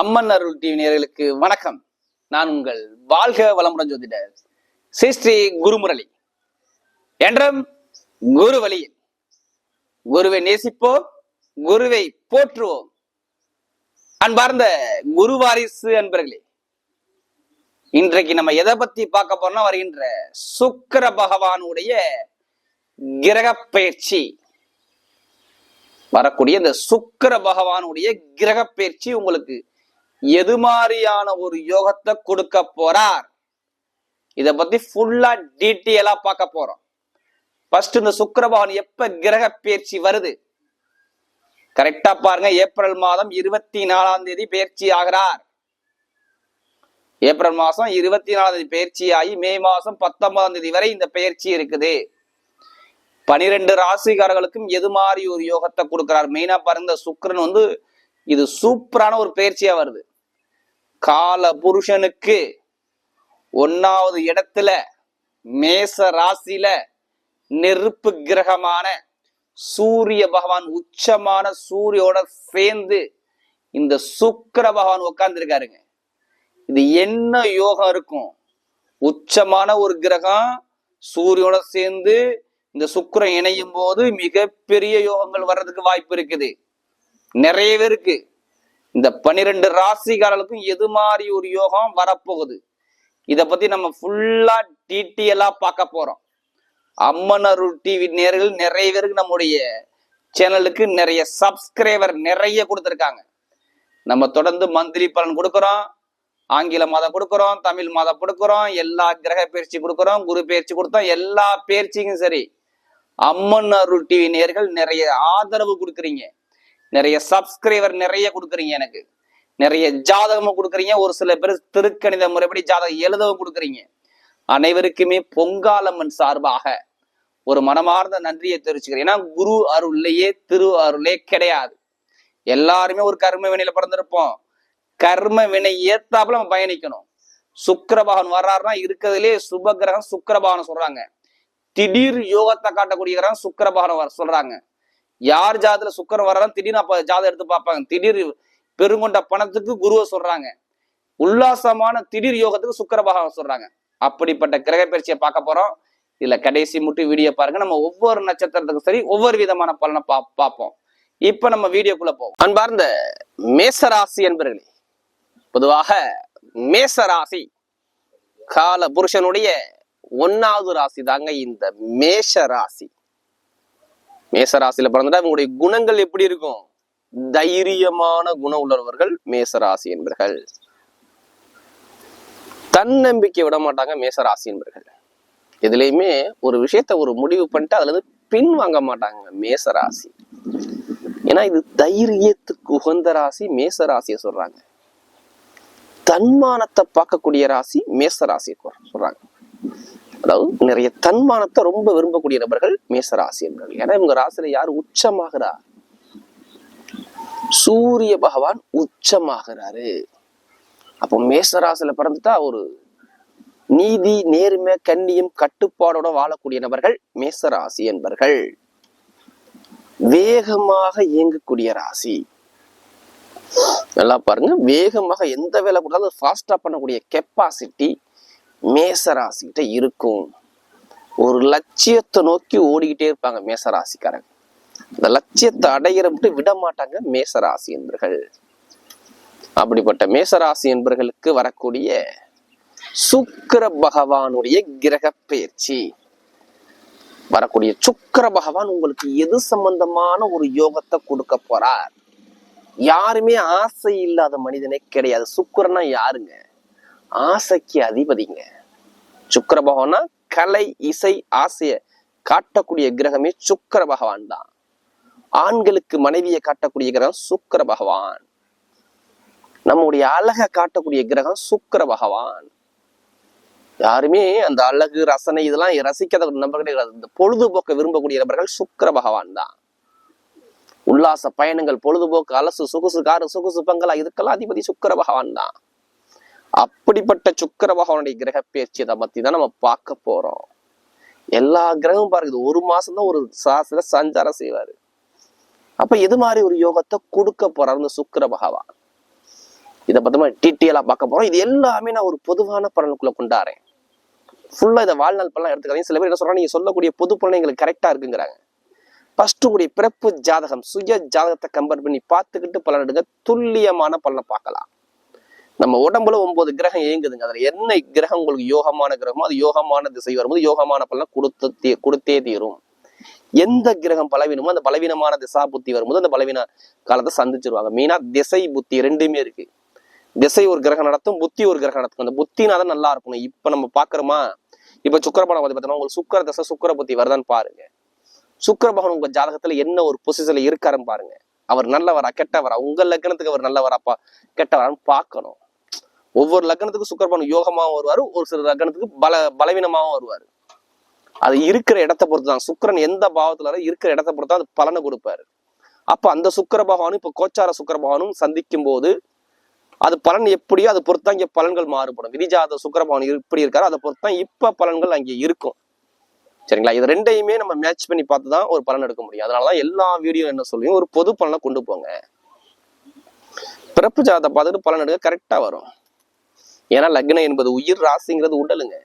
அம்மன் அருள் TV நேர்களுக்கு வணக்கம். நான் உங்கள் வாழ்க வளமுடன் ஜோதிடர் ஸ்ரீ ஸ்ரீ குருமுரளி. என்றும் குரு வழியில் குருவை நேசிப்போம் குருவை போற்றுவோம். அன்பார்ந்த குரு வாரிசு அன்பர்களே இன்றைக்கு நம்ம எதை பத்தி பார்க்க போறோம்னா வருகின்ற சுக்கிர பகவானுடைய கிரக பயிற்சி. வரக்கூடிய இந்த சுக்கிர பகவானுடைய கிரக பயிற்சி உங்களுக்கு எது மாதிரியான ஒரு யோகத்தை கொடுக்க போறார்? இதை பத்தி ஃபுல்லா டீட்டெயிலா பார்க்க போறோம். ஃபர்ஸ்ட் இந்த சுக்கரபவன் எப்ப கிரக பயிற்சி வருது? கரெக்டா பாருங்க ஏப்ரல் மாதம் இருபத்தி நாலாம் தேதி பயிற்சி ஆகிறார். ஏப்ரல் மாசம் இருபத்தி நாலாம் தேதி பயிற்சி ஆகி மே மாசம் பத்தொன்பதாம் தேதி வரை இந்த பயிற்சி இருக்குது. பனிரெண்டு ராசிக்காரர்களுக்கும் எது மாதிரி ஒரு யோகத்தை கொடுக்கிறார்? மெயினா பாருங்க இந்த வந்து இது சூப்பரான ஒரு பயிற்சியா வருது. கால புருஷனுக்கு ஒன்னாவது இடத்துல மேச ராசியில நெருப்பு கிரகமான சூரிய பகவான் உச்சமான சூரியோட சேர்ந்து இந்த சுக்கர பகவான் உட்கார்ந்துருக்காருங்க இது என்ன யோகம் இருக்கும்? உச்சமான ஒரு கிரகம் சூரியோட சேர்ந்து இந்த சுக்கிரன் இணையும் போது மிகப்பெரிய யோகங்கள் வர்றதுக்கு வாய்ப்பு இருக்குது. நிறைய பேருக்கு இந்த பன்னிரெண்டு ராசிக்காரர்களுக்கும் எது மாதிரி ஒரு யோகம் வரப்போகுது? இத பத்தி நம்ம ஃபுல்லா டீட்டெயிலா பார்க்க போறோம். அம்மன் அருள் டிவி நேர்கள் நிறைய பேருக்கு நம்முடைய சேனலுக்கு நிறைய சப்ஸ்கிரைபர் நிறைய கொடுத்துருக்காங்க. நம்ம தொடர்ந்து மந்திரி பலன் கொடுக்குறோம். ஆங்கில மாதம் கொடுக்குறோம் தமிழ் மாதம் கொடுக்குறோம் எல்லா கிரக பயிற்சி கொடுக்குறோம் குரு பயிற்சி கொடுத்தோம் எல்லா பயிற்சிக்கும் சரி. அம்மன் அருள் டிவி நேர்கள் நிறைய ஆதரவு கொடுக்குறீங்க. நிறைய சப்ஸ்கிரைபர் நிறைய கொடுக்குறீங்க எனக்கு. நிறைய ஜாதகமும் கொடுக்குறீங்க. ஒரு சில பேர் திருக்கணித முறைப்படி ஜாதகம் எழுதவும் கொடுக்குறீங்க. அனைவருக்குமே பொங்காலம்மன் சார்பாக ஒரு மனமார்ந்த நன்றியை தெரிவிச்சுக்கிறேன். ஏன்னா குரு அருள்லையே திரு அருளே கிடையாது. எல்லாருமே ஒரு கர்ம வினையில பிறந்திருப்போம். கர்ம வினை ஏத்தாப்புல நம்ம பயணிக்கணும். சுக்கிரபகவான் வர்றாருன்னா இருக்கிறதுலே சுபகிரகம் கிரகம் சொல்றாங்க. திடீர் யோகத்தை காட்டக்கூடிய கிரகம் சுக்கிரபகவான் வர சொல்றாங்க. யார் ஜாதத்துல சுக்கரம் வர்றாலும் திடீர்னு அப்ப ஜாதகம் எடுத்து பார்ப்பாங்க. திடீர் பெருங்கொண்ட பணத்துக்கு குருவை சொல்றாங்க. உல்லாசமான திடீர் யோகத்துக்கு சுக்கர பகவான் சொல்றாங்க. அப்படிப்பட்ட கிரக பயிற்சியை பார்க்க போறோம். இதுல கடைசி மட்டும் வீடியோ பாருங்க. நம்ம ஒவ்வொரு நட்சத்திரத்துக்கும் சரி ஒவ்வொரு விதமான பலனை பா பார்ப்போம். இப்ப நம்ம வீடியோக்குள்ள போவோம். அன்பார்ந்த மேசராசி என்பர்களே பொதுவாக மேசராசி கால புருஷனுடைய ஒன்னாவது ராசி தாங்க இந்த மேஷ ராசி மேசராசியில பிறந்துட்டா இவங்களுடைய குணங்கள் எப்படி இருக்கும்? தைரியமான குணம் உள்ளவர்கள் மேசராசி என்பர்கள். தன்னம்பிக்கை விட மாட்டாங்க மேசராசி என்பர்கள். எதுலையுமே ஒரு விஷயத்த ஒரு முடிவு பண்ணிட்டு அதுல இருந்து பின் வாங்க மாட்டாங்க மேசராசி. ஏன்னா இது தைரியத்துக்கு உகந்த ராசி மேசராசியை சொல்றாங்க. தன்மானத்தை பார்க்கக்கூடிய ராசி மேசராசியை சொல்றாங்க. அதாவது நிறைய தன்மானத்தை ரொம்ப விரும்பக்கூடிய நபர்கள் மேசராசி என்பர்கள். ஏன்னா இவங்க ராசியில யார் உச்சமாகிறா? சூரிய பகவான் உச்சமாகிறாரு. அப்போ மேசராசில பிறந்துட்டா ஒரு நீதி நேர்மை கண்ணியம் கட்டுப்பாடோட வாழக்கூடிய நபர்கள் மேசராசி என்பர்கள். வேகமாக இயங்கக்கூடிய ராசி. நல்லா பாருங்க. வேகமாக எந்த வேலை கொடுத்தாலும் ஃபாஸ்டா பண்ணக்கூடிய கெப்பாசிட்டி மேசராசிக்கிட்ட இருக்கும். ஒரு லட்சியத்தை நோக்கி ஓடிக்கிட்டே இருப்பாங்க மேசராசிக்காரங்க. அந்த லட்சியத்தை அடையிறப்பட்டு மட்டும் விட மாட்டாங்க மேசராசி என்பர்கள். அப்படிப்பட்ட மேசராசி என்பர்களுக்கு வரக்கூடிய சுக்கர பகவானுடைய கிரக பயிற்சி வரக்கூடிய சுக்கிர பகவான் உங்களுக்கு எது சம்பந்தமான ஒரு யோகத்தை கொடுக்க போறார்? யாருமே ஆசை இல்லாத மனிதனே கிடையாது. சுக்கரனா யாருங்க? ஆசைக்கு அதிபதிங்க. சுக்கர பகவானா கலை இசை ஆசைய காட்டக்கூடிய கிரகமே சுக்கர பகவான் தான். ஆண்களுக்கு மனைவியை காட்டக்கூடிய கிரகம் சுக்கர பகவான். நம்முடைய அழகை காட்டக்கூடிய கிரகம் சுக்கர பகவான். யாருமே அந்த அழகு ரசனை இதெல்லாம் ரசிக்காத நபர்களே கிடையாது. இந்த பொழுதுபோக்க விரும்பக்கூடிய நபர்கள் சுக்கர பகவான் தான். உல்லாச பயணங்கள் பொழுதுபோக்கு அலசு சொகுசு காரு சொகுசு பங்களா இதுக்கெல்லாம் அதிபதி சுக்கர பகவான் தான். அப்படிப்பட்ட சுக்கர பகவானுடைய கிரக பயிற்சியை பத்தி தான் நம்ம பார்க்க போறோம். எல்லா கிரகமும் பாருங்க ஒரு மாசம் தான் ஒரு சாசில சஞ்சாரம் செய்வாரு. அப்ப எது மாதிரி ஒரு யோகத்தை கொடுக்க போறாரு இந்த சுக்கிர பகவான் இதை பத்தமா டீட்டெயிலா பார்க்க போறோம். இது எல்லாமே நான் ஒரு பொதுவான பலனுக்குள்ள கொண்டாடுறேன். ஃபுல்லா இதை வாழ்நாள் பலன் எடுத்துக்காதீங்க. சில பேர் என்ன சொல்றாங்க நீங்க சொல்லக்கூடிய பொது பலன் எங்களுக்கு கரெக்டா இருக்குங்கிறாங்க. ஃபர்ஸ்ட் உங்களுடைய பிறப்பு ஜாதகம் சுய ஜாதகத்தை கம்பேர் பண்ணி பார்த்துக்கிட்டு பலன் எடுங்க. துல்லியமான பலனை பார்க்கலாம். நம்ம உடம்புல ஒன்பது கிரகம் இயங்குதுங்க. அதுல என்ன கிரகம் உங்களுக்கு யோகமான கிரகமோ அது யோகமான திசை வரும்போது யோகமான பலனை கொடுத்து கொடுத்தே தீரும். எந்த கிரகம் பலவீனமோ அந்த பலவீனமான திசா புத்தி வரும்போது அந்த பலவீன காலத்தை சந்திச்சிருவாங்க. மெயினா திசை புத்தி ரெண்டுமே இருக்கு. திசை ஒரு கிரகம் நடத்தும் புத்தி ஒரு கிரகம் நடத்தும். அந்த புத்தினா தான் நல்லா இருக்கணும். இப்ப நம்ம பாக்குறோமா? இப்ப சுக்கரபலம் வந்து பார்த்தோம்னா உங்களுக்கு சுக்கர தசை சுக்கர புத்தி வருதான்னு பாருங்க. சுக்கிர பகவான் உங்க ஜாதகத்துல என்ன ஒரு பொசிஷன்ல இருக்காருன்னு பாருங்க. அவர் நல்லவரா கெட்டவரா? உங்க லக்னத்துக்கு அவர் நல்லவராப்பா கெட்டவரான்னு பார்க்கணும் ஒவ்வொரு லக்னத்துக்கும் சுக்கரபானு யோகமாகவும் வருவார் ஒரு சில லக்னத்துக்கு பல பலவீனமாகவும் வருவார். அது இருக்கிற இடத்த பொறுத்து தான் சுக்கிரன் எந்த பாவத்துல இருக்கிற இடத்த பொறுத்து தான் அது பலனை கொடுப்பாரு. அப்ப அந்த சுக்கர பகவானும் இப்ப கோச்சார சுக்கர பகவானும் சந்திக்கும் போது அது பலன் எப்படியோ அதை பொறுத்து தான் பலன்கள் மாறுபடும். விதிஜாத சுக்கர பகவான் எப்படி இருக்காரோ அதை பொறுத்து தான் இப்ப பலன்கள் அங்கே இருக்கும். சரிங்களா? இது ரெண்டையுமே நம்ம மேட்ச் பண்ணி பார்த்து தான் ஒரு பலன் எடுக்க முடியும். அதனாலதான் எல்லா வீடியோ என்ன சொல்லியும் ஒரு பொது பலனை கொண்டு போங்க. பிறப்பு ஜாதத்தை பார்த்துட்டு பலன் எடுக்க கரெக்டா வரும். ஏன்னா லக்னம் என்பது உயிர் ராசிங்கிறது உடலுங்க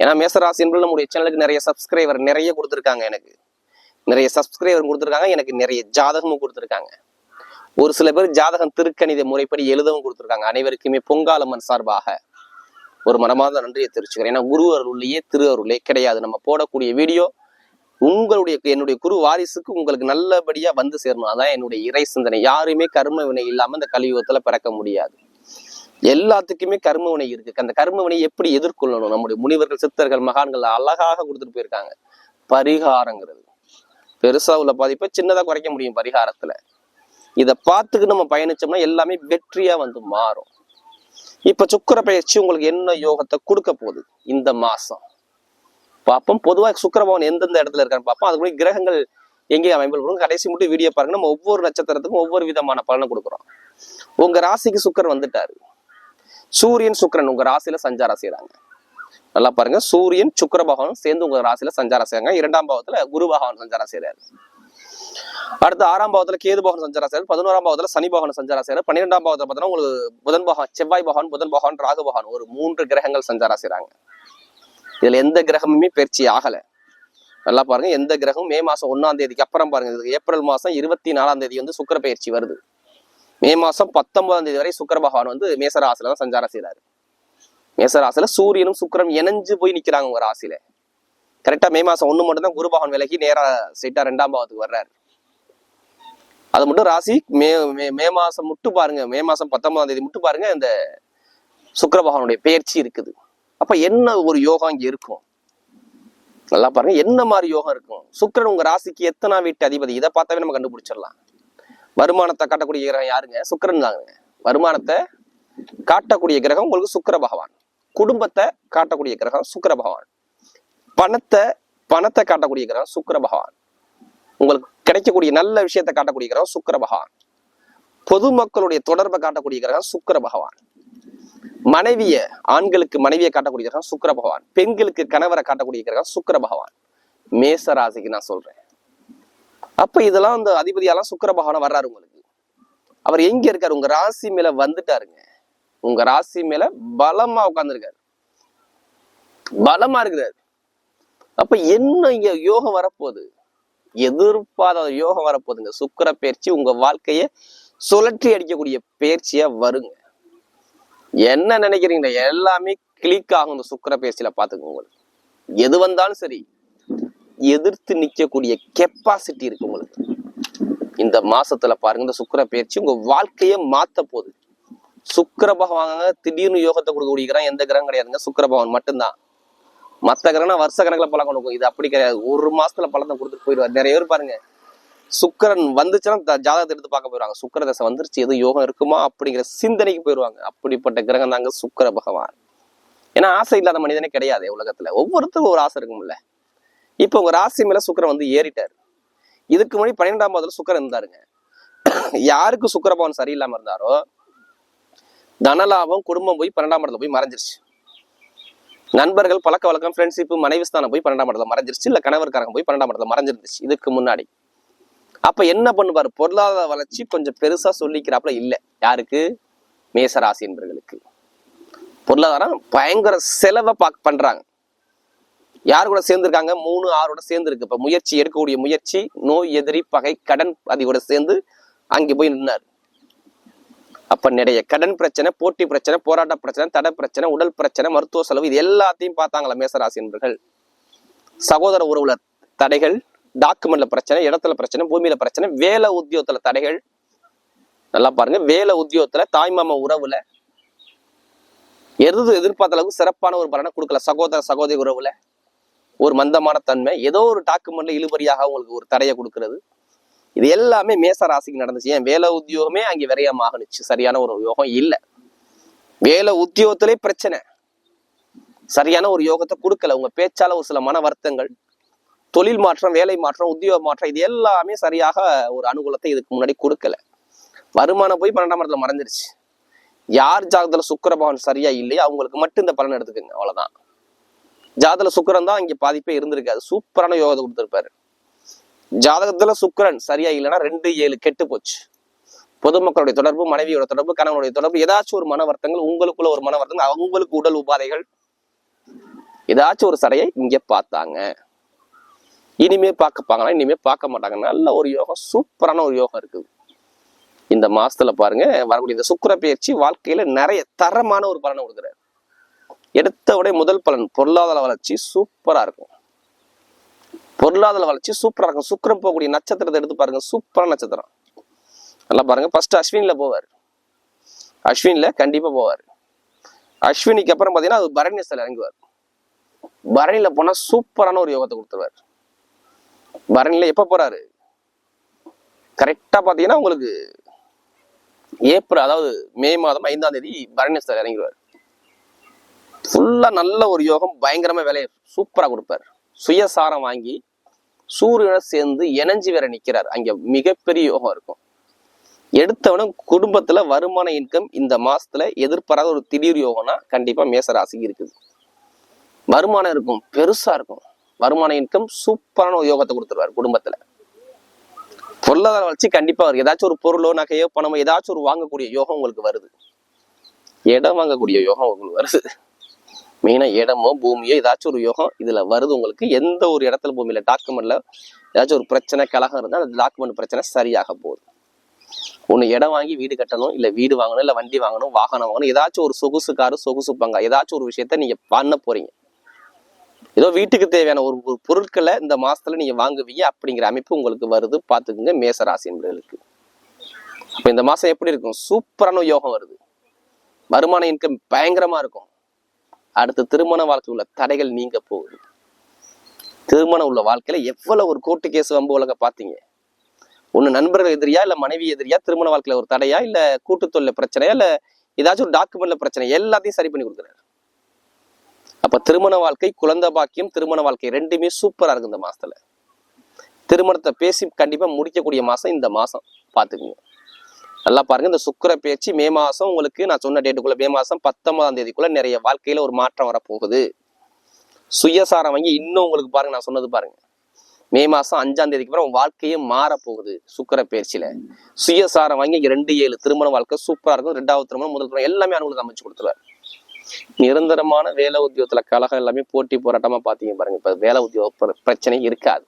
ஏன்னா மேச ராசி என்பது நம்முடைய சேனலுக்கு நிறைய சப்ஸ்கிரைபர் நிறைய கொடுத்துருக்காங்க எனக்கு. நிறைய சப்ஸ்கிரைபர் கொடுத்துருக்காங்க எனக்கு நிறைய ஜாதகமும் கொடுத்துருக்காங்க. ஒரு சில பேர் ஜாதகம் திருக்கணித முறைப்படி எழுதவும் கொடுத்துருக்காங்க. அனைவருக்குமே பொங்காலம்மன் சார்பாக ஒரு மனமார்ந்த நன்றியை தெரிவிச்சுக்கிறேன். ஏன்னா குரு அருள்லையே திரு அருளே கிடையாது. நம்ம போடக்கூடிய வீடியோ உங்களுடைய என்னுடைய குரு வாரிசுக்கு உங்களுக்கு நல்லபடியா வந்து சேரணும். அதான் என்னுடைய இறை சிந்தனை. யாருமே கர்ம வினை இல்லாம இந்த கலியுகத்துல பிறக்க முடியாது. எல்லாத்துக்குமே கர்ம வினை இருக்கு. அந்த கர்ம வினை எப்படி எதிர்கொள்ளணும்? நம்முடைய முனிவர்கள் சித்தர்கள் மகான்கள் அழகாக கொடுத்துட்டு போயிருக்காங்க. பரிகாரங்கிறது. பெருசா உள்ள பாதிப்பை சின்னதா குறைக்க முடியும் பரிகாரத்துல. இதை பார்த்துக்கு நம்ம பயணிச்சோம்னா எல்லாமே வெற்றியா வந்து மாறும். இப்ப சுக்கிர பயிற்சி உங்களுக்கு என்ன யோகத்தை கொடுக்க போகுது இந்த மாசம்? பார்ப்போம். பொதுவாக சுக்கிரபவன் எந்தெந்த இடத்துல இருக்கான்னு பார்ப்போம். அதுக்குரிய கிரகங்கள் எங்கே அமைப்பில் கடைசி மட்டும் வீடியோ பாருங்க. நம்ம ஒவ்வொரு நட்சத்திரத்துக்கும் ஒவ்வொரு விதமான பலனை கொடுக்குறோம். உங்க ராசிக்கு சுக்கர் வந்துட்டாரு. சூரியன் சுக்கிரன் உங்க ராசியில சஞ்சாரம் செய்யறாங்க நல்லா பாருங்க. சூரியன் சுக்கர பகவான் சேர்ந்து உங்க ராசியில சஞ்சாரம் செய்யறாங்க இரண்டாம் பாவத்துல குரு பகவான் சஞ்சாரம் செய்யறாரு அடுத்து ஆறாம் பாவத்துல கேது பகவான் சஞ்சாரம் செய்யறாரு பதினோராம் பாவத்துல சனி பகவான் சஞ்சாரம் செய்யறாரு பன்னிரெண்டாம் பாவத்துல பார்த்தோம்னா உங்களுக்கு புதன் பகவான் செவ்வாய் பகவான் புதன் பகவான் ராகு பகவான் ஒரு மூன்று கிரகங்கள் சஞ்சாரம் செய்யறாங்க இதுல எந்த கிரகமுமே பயிற்சி ஆகல. நல்லா பாருங்க. எந்த கிரகம் மே மாசம் ஒன்னாம் தேதிக்கு அப்புறம் பாருங்க. இது ஏப்ரல் மாசம் இருபத்தி நாலாம் தேதி வந்து சுக்கிர பயிற்சி வருது. மே மாசம் பத்தொன்பதாம் தேதி வரை சுக்கர பகவான் வந்து மேசராசில தான் சஞ்சாரம் செய்கிறாரு மேசராசில சூரியனும் சுக்கிரம் இணைஞ்சு போய் நிக்கிறாங்க உங்க ராசியில. கரெக்டா மே மாசம் ஒன்று மட்டும் தான் குரு பகவான் விலகி நேரா ஸ்ட்ரெயிட்டா ரெண்டாம் பாவத்துக்கு வர்றாரு. அது மட்டும் ராசி மே மே மே மாசம் மட்டும் பாருங்க மே மாசம் பத்தொன்பதாம் தேதி மட்டும் பாருங்க இந்த சுக்கர பகவானுடைய பெயர்ச்சி இருக்குது. அப்ப என்ன ஒரு யோகம் இங்க இருக்கும்? நல்லா பாருங்க என்ன மாதிரி யோகம் இருக்கும்? சுக்கரன் உங்க ராசிக்கு எத்தனா வீட்டு அதிபதி? இதை பார்த்தாவே நம்ம கண்டுபிடிச்சிடலாம். வருமானத்தை காட்டக்கூடிய கிரகம் யாருங்க? சுக்கரன் தாங்க. வருமானத்தை காட்டக்கூடிய கிரகம் உங்களுக்கு சுக்கிர பகவான். குடும்பத்தை காட்டக்கூடிய கிரகம் சுக்கிர பகவான். பணத்தை பணத்தை காட்டக்கூடிய கிரகம் சுக்கர பகவான். உங்களுக்கு கிடைக்கக்கூடிய நல்ல விஷயத்தை காட்டக்கூடிய கிரகம் சுக்கர பகவான். பொதுமக்களுடைய தொடர்பை காட்டக்கூடிய கிரகம் சுக்கர பகவான். மனைவிய ஆண்களுக்கு மனைவியை காட்டக்கூடிய கிரகம் சுக்கிர பகவான். பெண்களுக்கு கணவரை காட்டக்கூடிய கிரகம் சுக்கர பகவான். மேச ராசிக்கு நான் சொல்றேன். அப்ப இதெல்லாம் அந்த அதிபதியெல்லாம் சுக்கிர பகவான வர்றாரு உங்களுக்கு. அவர் எங்க இருக்காரு? உங்க ராசி மேல வந்துட்டாருங்க. உங்க ராசி மேல பலமா உட்கார்ந்துருக்காரு. பலமா இருக்கிறாரு. அப்ப என்ன இங்க யோகம் வரப்போகுது? எதிர்பாராத யோகம் வரப்போகுதுங்க. சுக்கிர பயிற்சி உங்க வாழ்க்கைய சுழற்றி அடிக்கக்கூடிய பயிற்சியா வருங்க. என்ன நினைக்கிறீங்க எல்லாமே கிளிக் ஆகும் இந்த சுக்கிர பயிற்சியில பாத்துக்கோங்க உங்களுக்கு. எது வந்தாலும் சரி. எதிர்த்து நிற்கக்கூடிய கெப்பாசிட்டி இருக்கு உங்களுக்கு. இந்த மாசத்துல பாருங்க இந்த சுக்கர பயிற்சி உங்க வாழ்க்கையை மாத்த போகுது. சுக்கிர பகவான் திடீர்னு யோகத்தை கொடுக்கக்கூடிய கிரகம் எந்த கிரகம் கிடையாதுங்க. சுக்கர பகவான் மட்டும்தான். மற்ற கிரகம் வருஷ கணக்கில் பலம் கொடுக்கும். இது அப்படி கிடையாது. ஒரு மாசத்துல பலத்தை கொடுத்துட்டு போயிடுவார். நிறைய பேர் பாருங்க சுக்கிரன் வந்துச்சுன்னா ஜாதகத்தை எடுத்து பார்க்க போயிடுவாங்க. சுக்கர தசை வந்துருச்சு எது யோகம் இருக்குமா அப்படிங்கிற சிந்தனைக்கு போயிடுவாங்க. அப்படிப்பட்ட கிரகம் தாங்க சுக்கிர பகவான். ஏன்னா ஆசை இல்லாத மனிதனே கிடையாது உலகத்துல. ஒவ்வொருத்தருக்கும் ஒரு ஆசை இருக்கும்ல. இப்போ உங்கள் ராசி மேலே சுக்கிரன் வந்து ஏறிட்டார். இதுக்கு முன்னாடி பன்னிரெண்டாம் பாவத்துல சுக்கிரன் இருந்தாருங்க. யாருக்கு சுக்கர பவன் சரியில்லாமல் இருந்தாரோ தனலாபம் குடும்பம் போய் பன்னெண்டாம் இடத்துல போய் மறைஞ்சிருச்சு. நண்பர்கள் பழக்க வழக்கம் ஃப்ரெண்ட்ஷிப் மனைவி ஸ்தானம் போய் பன்னெண்டாம் இடத்துல மறைஞ்சிருச்சு. இல்லை கணவர்காரங்க போய் பன்னெண்டாம் இடத்துல மறைஞ்சிருந்துச்சு. இதுக்கு முன்னாடி. அப்போ என்ன பண்ணுவார்? பொருளாதார வளர்ச்சி கொஞ்சம் பெருசாக சொல்லிக்கிறாப்புல இல்லை. யாருக்கு? மேசராசி என்பவர்களுக்கு பொருளாதாரம் பயங்கர செலவை பார்க்க பண்ணுறாங்க யார் கூட சேர்ந்துருக்காங்க? மூணு ஆறோட சேர்ந்துருக்கு. இப்போ முயற்சி எடுக்கக்கூடிய முயற்சி நோய் எதிரி பகை கடன் அதிகோட சேர்ந்து அங்கே போய் நின்னார். அப்போ நிறைய கடன் பிரச்சனை போட்டி பிரச்சனை போராட்ட பிரச்சனை தடை பிரச்சனை உடல் பிரச்சனை மருத்துவ செலவு இது எல்லாத்தையும் பார்த்தாங்களா மேசராசி என்பர்கள். சகோதர உறவுல தடைகள் டாக்குமெண்ட்ல பிரச்சனை இடத்துல பிரச்சனை பூமியில பிரச்சனை வேலை உத்தியோகத்துல தடைகள். நல்லா பாருங்க. வேலை உத்தியோகத்துல தாய்மாம உறவுல எது எதிர்பார்த்த அளவுக்கு சிறப்பான ஒரு பலனை கொடுக்கல சகோதர சகோதரி உறவுல. ஒரு மந்தமான தன்மை ஏதோ ஒரு டாக்குமெண்ட்ல இழுபறியாக உங்களுக்கு ஒரு தடையை கொடுக்கறது. இது எல்லாமே மேச ராசிக்கு நடந்துச்சு. ஏன்? வேலை உத்தியோகமே அங்கே விரயமாகனுச்சு சரியான ஒரு யோகம் இல்லை. வேலை உத்தியோகத்திலே பிரச்சனை. சரியான ஒரு யோகத்தை கொடுக்கல. உங்க பேச்சால ஒரு சில மன வருத்தங்கள் தொழில் மாற்றம் வேலை மாற்றம் உத்தியோக மாற்றம் இது எல்லாமே சரியாக ஒரு அனுகூலத்தை இதுக்கு முன்னாடி கொடுக்கல. வருமானம் போய் பன்னெண்டாம் இடத்துல மறைஞ்சிருச்சு. யார் ஜாதகத்துல சுக்கரபவன் சரியா இல்லையோ அவங்களுக்கு மட்டும் இந்த பலன் எடுத்துக்கோங்க. அவ்வளவுதான். ஜாதகத்துல சுக்கரன் தான் இங்க பாதிப்பே இருந்திருக்காது சூப்பரான யோகத்தை கொடுத்திருப்பாரு. ஜாதகத்துல சுக்கிரன் சரியா இல்லைன்னா ரெண்டு ஏழு கெட்டு போச்சு. பொதுமக்களுடைய தொடர்பு மனைவியோட தொடர்பு கணவனுடைய தொடர்பு ஏதாச்சும் ஒரு மன வருத்தங்கள் உங்களுக்குள்ள ஒரு மன வருத்தங்கள் அவங்களுக்கு உடல் உபாதைகள் ஏதாச்சும் ஒரு சடையை இங்க பார்த்தாங்க. இனிமே பார்க்கப்பாங்களா இனிமே பார்க்க மாட்டாங்க. நல்ல ஒரு யோகம் சூப்பரான ஒரு யோகம் இருக்குது. இந்த மாசத்துல பாருங்க வரக்கூடிய இந்த சுக்கிர பயிற்சி வாழ்க்கையில நிறைய தரமான ஒரு பலனை கொடுக்குறாரு. எடுத்த உடனே முதல் பலன் பொருளாதார வளர்ச்சி சூப்பராக இருக்கும். பொருளாதார வளர்ச்சி சூப்பராக இருக்கும். சுக்கிரம் போகக்கூடிய நட்சத்திரத்தை எடுத்து பாருங்க. சூப்பரான நட்சத்திரம். நல்லா பாருங்க. ஃபர்ஸ்ட் அஸ்வினில் போவார். அஸ்வினில் கண்டிப்பாக போவார். அஸ்வினிக்கு அப்புறம் பார்த்தீங்கன்னா அது பரணியஸ்ல இறங்குவார். பரணியில் போனால் சூப்பரான ஒரு யோகத்தை கொடுத்துருவார். பரணியில் எப்போ போகிறாரு கரெக்டாக பார்த்தீங்கன்னா உங்களுக்கு ஏப்ரல் அதாவது மே மாதம் ஐந்தாம் தேதி பரணியஸ்தர் இறங்கிடுவார். ஃபுல்லா நல்ல ஒரு யோகம் பயங்கரமா வேலையை சூப்பரா கொடுப்பார். சுயசாரம் வாங்கி சூரியனை சேர்ந்து இணைஞ்சு வேற நிற்கிறார் அங்க மிகப்பெரிய யோகம் இருக்கும். எடுத்தவனும் குடும்பத்துல வருமான இன்கம் இந்த மாசத்துல எதிர்பாராத ஒரு திடீர் யோகம்னா கண்டிப்பா மேசராசிக்கு இருக்குது. வருமானம் இருக்கும் பெருசா இருக்கும். வருமான இன்கம் சூப்பரான ஒரு யோகத்தை கொடுத்துருவார் குடும்பத்துல. பொருளாதார வளர்ச்சி கண்டிப்பா வரும் ஏதாச்சும் ஒரு பொருளோ நகையோ பணமோ ஏதாச்சும் ஒரு வாங்கக்கூடிய யோகம் உங்களுக்கு வருது. இடம் வாங்கக்கூடிய யோகம் உங்களுக்கு வருது. மெயினாக இடமோ பூமியோ ஏதாச்சும் ஒரு யோகம் இதில் வருது. உங்களுக்கு எந்த ஒரு இடத்துல பூமியில் டாக்குமெண்ட்டில் ஏதாச்சும் ஒரு பிரச்சனை கலகம் இருந்தால் அந்த டாக்குமெண்ட் பிரச்சனை சரியாக போகுது ஒன்று இடம் வாங்கி வீடு கட்டணும் இல்லை வீடு வாங்கணும் இல்லை வண்டி வாங்கணும் வாகனம் வாங்கணும் ஏதாச்சும் ஒரு சொகுசு காரு சொகுசு பங்கா ஏதாச்சும் ஒரு விஷயத்த நீங்கள் பண்ண போகிறீங்க ஏதோ வீட்டுக்கு தேவையான ஒரு ஒரு பொருட்களை இந்த மாதத்தில் நீங்கள் வாங்குவீங்க அப்படிங்கிற அமைப்பு உங்களுக்கு வருது. பார்த்துக்குங்க மேச ராசி என்பவர்களுக்கு இந்த மாதம் எப்படி இருக்கும்? சூப்பரான யோகம் வருது. வருமான இன்கம் பயங்கரமாக இருக்கும். அடுத்து திருமண வாழ்க்கை உள்ள தடைகள் நீங்க போகுது. திருமணம் உள்ள வாழ்க்கையில எவ்வளவு ஒரு கோர்ட்டு கேஸ் வம்பு உலக பாத்தீங்க? ஒண்ணு நண்பர்கள் எதிரியா இல்ல மனைவி எதிரியா திருமண வாழ்க்கையில ஒரு தடையா இல்ல கூட்டு தொழில பிரச்சனையா இல்ல ஏதாச்சும் ஒரு டாக்குமெண்ட்ல பிரச்சனை? எல்லாத்தையும் சரி பண்ணி கொடுக்குறாரு. அப்ப திருமண வாழ்க்கை குழந்தை பாக்கியம் திருமண வாழ்க்கை ரெண்டுமே சூப்பரா இருக்கு இந்த மாசத்துல. திருமணத்தை பேசி கண்டிப்பா முடிக்கக்கூடிய மாசம் இந்த மாசம். பாத்துக்குங்க. நல்லா பாருங்க. இந்த சுக்கர பேச்சு மே மாசம் உங்களுக்கு நான் சொன்ன டேட்டுக்குள்ள மே மாசம் பத்தொன்பதாம் தேதிக்குள்ள நிறைய வாழ்க்கையில ஒரு மாற்றம் வரப்போகுது. சுயசாரம் வாங்கி இன்னும் உங்களுக்கு பாருங்க நான் சொன்னது பாருங்க. மே மாசம் அஞ்சாம் தேதிக்கு அப்புறம் வாழ்க்கையே மாற போகுது சுக்கர பயிற்சியில சுயசாரம் வாங்கி ரெண்டு ஏழு திருமண வாழ்க்கை சூப்பரா இருக்கும். ரெண்டாவது திருமணம் முதல் திருமணம் எல்லாமே அவங்களுக்கு அமைச்சு கொடுத்துருவாரு. நிரந்தரமான வேலை உத்தியோகத்துல கழகம் எல்லாமே போட்டி போராட்டமா பாத்தீங்க பாருங்க. இப்ப வேலை உத்தியோக பிரச்சனை இருக்காது.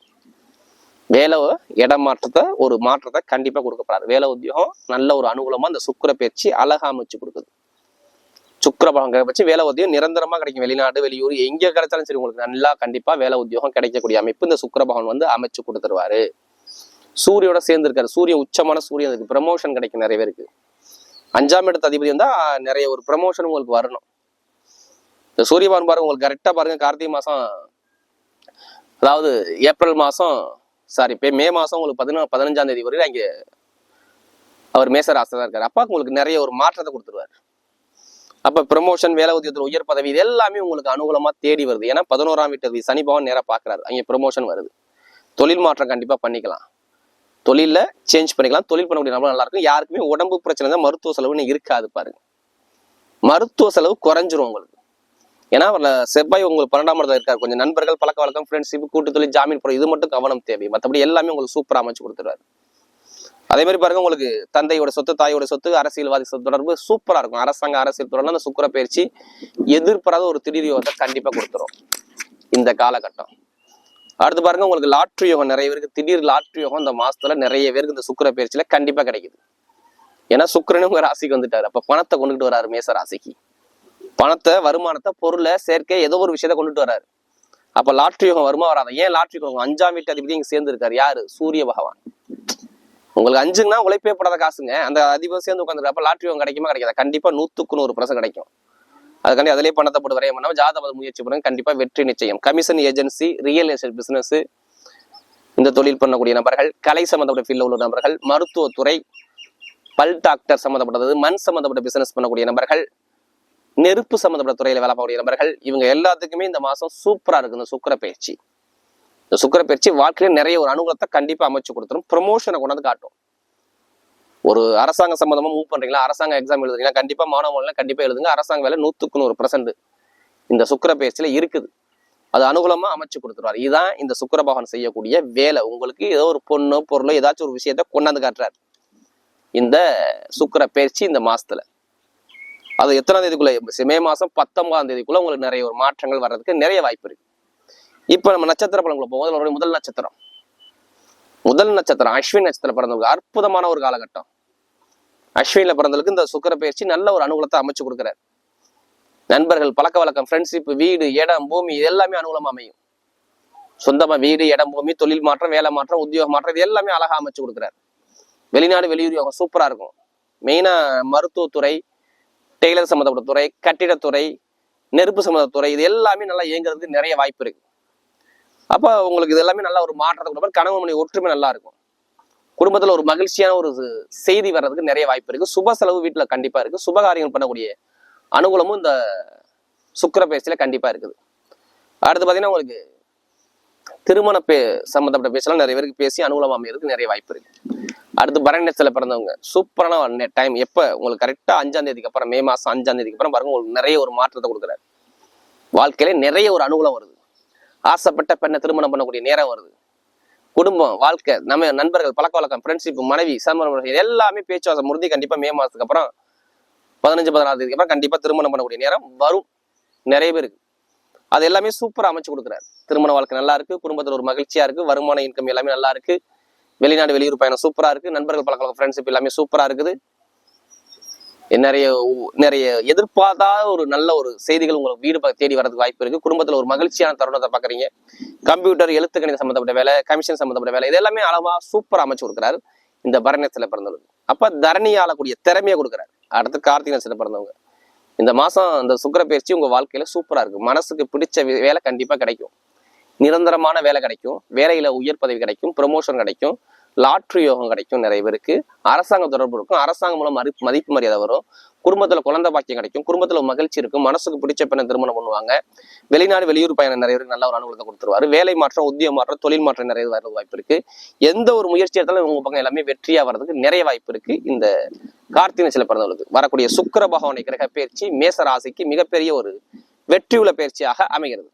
வேலை இடம் மாற்றத்தை ஒரு மாற்றத்தை கண்டிப்பாக கொடுக்கப்படாது. வேலை உத்தியோகம் நல்ல ஒரு அனுகூலமாக அந்த சுக்கர பயிற்சி அழகா அமைச்சு கொடுக்குது. சுக்கர பலங்க வச்சு வேலை உத்தியோகம் நிரந்தரமாக கிடைக்கும். வெளிநாடு வெளியூர் எங்கே கிடைச்சாலும் சரி உங்களுக்கு நல்லா கண்டிப்பாக வேலை உத்தியோகம் கிடைக்கக்கூடிய அமைப்பு இந்த சுக்கர பகவான் வந்து அமைச்சு கொடுத்துருவாரு. சூரியோட சேர்ந்து இருக்காரு சூரியன் உச்சமான சூரியன் இருக்கு ப்ரமோஷன் கிடைக்கும் நிறைய பேருக்கு. அஞ்சாம் இடத்து அதிபதி வந்தால் நிறைய ஒரு ப்ரமோஷன் உங்களுக்கு வரணும். இந்த சூரியபான் பாருங்க உங்களுக்கு கரெக்டாக பாருங்க கார்த்திகை மாதம் அதாவது ஏப்ரல் மாதம் சாரி இப்போ மே மாதம் உங்களுக்கு பதினா பதினஞ்சாம் தேதி வரையும் அங்கே அவர் மேச தான் இருக்கார். அப்பா உங்களுக்கு நிறைய ஒரு மாற்றத்தை கொடுத்துருவாரு. அப்போ ப்ரமோஷன் வேலை உத்தியோகத்தில் உயர் பதவி இது எல்லாமே உங்களுக்கு அனுகூலமாக தேடி வருது. ஏன்னா பதினோராம் வீட்டு அதிபதி சனி பவன் நேரா அங்கே ப்ரொமோஷன் வருது. தொழில் மாற்றம் கண்டிப்பாக பண்ணிக்கலாம். தொழிலில் சேஞ்ச் பண்ணிக்கலாம். தொழில் பண்ணக்கூடிய நபர் நல்லா இருக்கும். யாருக்குமே உடம்பு பிரச்சனை தான் மருத்துவ செலவுன்னு இருக்காது பாருங்க. மருத்துவ செலவு குறைஞ்சிரும் உங்களுக்கு. ஏன்னா அவர்ல செவ்வாய் உங்களுக்கு பன்னெண்டாம் இடத்துல இருக்கார். கொஞ்சம் நண்பர்கள் பழக்க வழக்கம் ஃப்ரெண்ட்ஷிப் கூட்டு தொழில் ஜாமீன் போட இது மட்டும் கவனம் தேவை. மற்றபடி எல்லாமே உங்களுக்கு சூப்பராக அமைச்சு கொடுத்துருவாரு. அதே மாதிரி பாருங்க உங்களுக்கு தந்தையோட சொத்து தாயோட சொத்து அரசியல்வாதி சொத்து தொடர்பு சூப்பரா இருக்கும். அரசாங்க அரசியல் தொடர்பு அந்த சுக்கர பயிற்சி எதிர்பாராத ஒரு திடீர் யோகத்தை கண்டிப்பா கொடுத்துரும். இந்த காலகட்டம். அடுத்து பாருங்க உங்களுக்கு லாட்ரி யோகம் நிறைய பேருக்கு திடீர் லாட்ரி யோகம் இந்த மாசத்துல நிறைய பேருக்கு இந்த சுக்கிர பயிற்சியில கண்டிப்பா கிடைக்குது. ஏன்னா சுக்கரனும் உங்க ராசிக்கு வந்துட்டாரு. அப்ப பணத்தை கொண்டுகிட்டு வராரு மேச ராசிக்கு. பணத்தை வருமானத்தை பொருளை சேர்க்கை ஏதோ ஒரு விஷயத்த கொண்டுட்டு வராரு அப்ப லாட்ரி யோகம் வருமா வராத? ஏன் லாட்ரி யோகம்? அஞ்சாம் வீட்டு அதிபதி இங்க சேர்ந்து இருக்காரு யாரு? சூரிய பகவான். உங்களுக்கு அஞ்சுங்கன்னா உழைப்பே படாத காசுங்க. அந்த அதிபதி சேர்ந்து உட்காந்துருக்கு அப்ப லாட்ரி யோகம் கிடைக்குமா? கிடைக்காது? கண்டிப்பா நூத்துக்கு நூறு பர்சன்ட் கிடைக்கும். அதுக்காண்டி அதிலே பணத்தை போட்டு வரைய பண்ணாம ஜாதக முயற்சி பண்ணுங்க. கண்டிப்பா வெற்றி நிச்சயம். Commission agency real estate business இந்த தொழில் பண்ணக்கூடிய நபர்கள் கலை சம்பந்தப்பட்ட ஃபீல்டில் உள்ள நபர்கள் மருத்துவத்துறை பல் டாக்டர் சம்மந்தப்பட்டது மண் சம்மந்தப்பட்ட பிசினஸ் பண்ணக்கூடிய நபர்கள் நெருப்பு சம்பந்தப்பட்ட துறையில வேலை பார்க்கக்கூடிய நபர்கள் இவங்க எல்லாத்துக்குமே இந்த மாசம் சூப்பரா இருக்கு இந்த சுக்கர பயிற்சி. இந்த சுக்கர பயிற்சி வாழ்க்கையில நிறைய ஒரு அனுகூலத்தை கண்டிப்பா அமைச்சு கொடுத்துரும். ப்ரொமோஷனை கொண்டாந்து காட்டும். ஒரு அரசாங்க சம்பந்தமா மூவ் பண்றீங்களா அரசாங்க எக்ஸாம் எழுதுறீங்களா கண்டிப்பா மாணவர்கள் கண்டிப்பா எழுதுங்க. அரசாங்க வேலை நூத்துக்கு நூறு பர்சன்ட் இந்த சுக்கர பயிற்சியில இருக்குது. அது அனுகூலமா அமைச்சு கொடுத்துருவாரு. இதுதான் இந்த சுக்கர பகவான் செய்யக்கூடிய வேலை. உங்களுக்கு ஏதோ ஒரு பொண்ணோ பொருளோ ஏதாச்சும் ஒரு விஷயத்த கொண்டாந்து காட்டுறாரு. இந்த சுக்கர பயிற்சி இந்த மாசத்துல. அது எத்தனாம் தேதிக்குள்ள? மே மாசம் பத்தொன்பதாம் தேதிக்குள்ள உங்களுக்கு நிறைய ஒரு மாற்றங்கள் வர்றதுக்கு நிறைய வாய்ப்பு இருக்கு. இப்ப நம்ம நட்சத்திர பலன்களை போகும் முதல் நட்சத்திரம். முதல் நட்சத்திரம் அஸ்வின் நட்சத்திரம் பிறந்தவங்க. அற்புதமான ஒரு காலகட்டம். அஸ்வின்ல பிறந்தவங்களுக்கு இந்த சுக்கர பயிற்சி நல்ல ஒரு அனுகூலத்தை அமைச்சு கொடுக்குறாரு. நண்பர்கள் பழக்க வழக்கம் ஃப்ரெண்ட்ஷிப் வீடு இடம் பூமி இது எல்லாமே அனுகூலமாக அமையும். சொந்தமா வீடு இடம் பூமி தொழில் மாற்றம் வேலை மாற்றம் உத்தியோக மாற்றம் இது எல்லாமே அழகா அமைச்சு கொடுக்குறாரு. வெளிநாடு வெளியூர் யோகம் சூப்பரா இருக்கும். மெயினா மருத்துவத்துறை டெய்லர் சம்மந்தப்பட்ட துறை கட்டிடத்துறை நெருப்பு சம்மந்தத்துறை துறை இது எல்லாமே நல்லா இயங்குறதுக்கு நிறைய வாய்ப்பு இருக்கு. அப்போ உங்களுக்கு இது எல்லாமே நல்லா ஒரு மாற்றத்தை கொடுப்பாரு கணவன் மணி ஒற்றுமை நல்லா இருக்கும். குடும்பத்துல ஒரு மகிழ்ச்சியான ஒரு செய்தி வர்றதுக்கு நிறைய வாய்ப்பு இருக்கு. சுப செலவு வீட்டுல கண்டிப்பா இருக்கு. சுபகாரியங்கள் பண்ணக்கூடிய அனுகூலமும் இந்த சுக்கிர பேச்சில் கண்டிப்பா இருக்குது. அடுத்து பாத்தீங்கன்னா உங்களுக்கு திருமண பே சம்பந்தப்பட்ட பேச்செல்லாம் நிறைய பேருக்கு பேசி அனுகூலம் அமையறதுக்கு நிறைய வாய்ப்பு இருக்கு. அடுத்து பரணியத்தில் பிறந்தவங்க. சூப்பரான டைம் எப்போ? உங்களுக்கு கரெக்டாக அஞ்சாம் தேதிக்கு அப்புறம் மே மாதம் அஞ்சாம் தேதிக்கு அப்புறம் பாருங்க உங்களுக்கு நிறைய ஒரு மாற்றத்தை கொடுக்குறாரு. வாழ்க்கையில நிறைய ஒரு அனுகூலம் வருது. ஆசைப்பட்ட பெண்ணை திருமணம் பண்ணக்கூடிய நேரம் வருது. குடும்பம் வாழ்க்கை நம்ம நண்பர்கள் பழக்க வழக்கம் ஃப்ரெண்ட்ஷிப் மனைவி சமரம் எல்லாமே பேச்சுவாசம் முறுதி கண்டிப்பாக மே மாதத்துக்கு அப்புறம் பதினஞ்சு பதினாறு தேதிக்கு அப்புறம் கண்டிப்பாக திருமணம் பண்ணக்கூடிய நேரம் வரும். நிறைய பேருக்கு அது எல்லாமே சூப்பராக அமைச்சு கொடுக்குறாரு. திருமண வாழ்க்கை நல்லா இருக்கு குடும்பத்தில் ஒரு மகிழ்ச்சியா இருக்கு வருமான இன்கம் எல்லாமே நல்லா இருக்கு. வெளிநாடு வெளியூர் பயணம் சூப்பரா இருக்கு. நண்பர்கள் பழக்க ஃப்ரெண்ட்ஷிப் எல்லாமே சூப்பராக இருக்குது. நிறைய நிறைய எதிர்பார்த்தாத ஒரு நல்ல ஒரு செய்திகள் உங்களுக்கு வீடு தேடி வரதுக்கு வாய்ப்பு இருக்கு. குடும்பத்துல ஒரு மகிழ்ச்சியான தருணத்தை பாக்குறீங்க. கம்ப்யூட்டர் எழுத்து கணித சம்பந்தப்பட்ட வேலை கமிஷன் சம்பந்தப்பட்ட வேலை இது எல்லாமே அளவா சூப்பரா அமைச்சு கொடுக்குறாரு. இந்த பரணியத்தில் பிறந்தவங்க அப்ப தரணி ஆளக்கூடிய திறமையை கொடுக்குறாரு. அடுத்து கார்த்திகை நட்சத்திரம் பிறந்தவங்க. இந்த மாசம் அந்த சுக்கர பயிற்சி உங்க வாழ்க்கையில சூப்பரா இருக்கு. மனசுக்கு பிடிச்ச வேலை கண்டிப்பா கிடைக்கும். நிரந்தரமான வேலை கிடைக்கும். வேலையில உயர் பதவி கிடைக்கும் ப்ரொமோஷன் கிடைக்கும் லாட்ரி யோகம் கிடைக்கும் நிறைய பேருக்கு. அரசாங்க தொடர்பு இருக்கும். அரசாங்கம் மூலம் மதிப்பு மதிப்பு மரியாதை வரும். குடும்பத்துல குழந்தை பாக்கியம் கிடைக்கும். குடும்பத்துல மகிழ்ச்சி இருக்கும். மனசுக்கு பிடிச்ச பெண்ணை திருமணம் பண்ணுவாங்க. வெளிநாடு வெளியூர் பயணம் நிறைய பேருக்கு நல்ல ஒரு அனுகூலத்தை கொடுத்துருவாரு. வேலை மாற்றம் உத்தியோக மாற்றம் தொழில் மாற்றம் நிறைய வர வாய்ப்பு இருக்கு. எந்த ஒரு முயற்சி எடுத்தாலும் உங்க பக்கம் எல்லாமே வெற்றியா வர்றதுக்கு நிறைய வாய்ப்பு இருக்கு. இந்த கார்த்திகை சில பிறந்தவர்களுக்கு. வரக்கூடிய சுக்கிர பகவானை கிரக பயிற்சி மேச ராசிக்கு மிகப்பெரிய ஒரு வெற்றியுள்ள பயிற்சியாக அமைகிறது.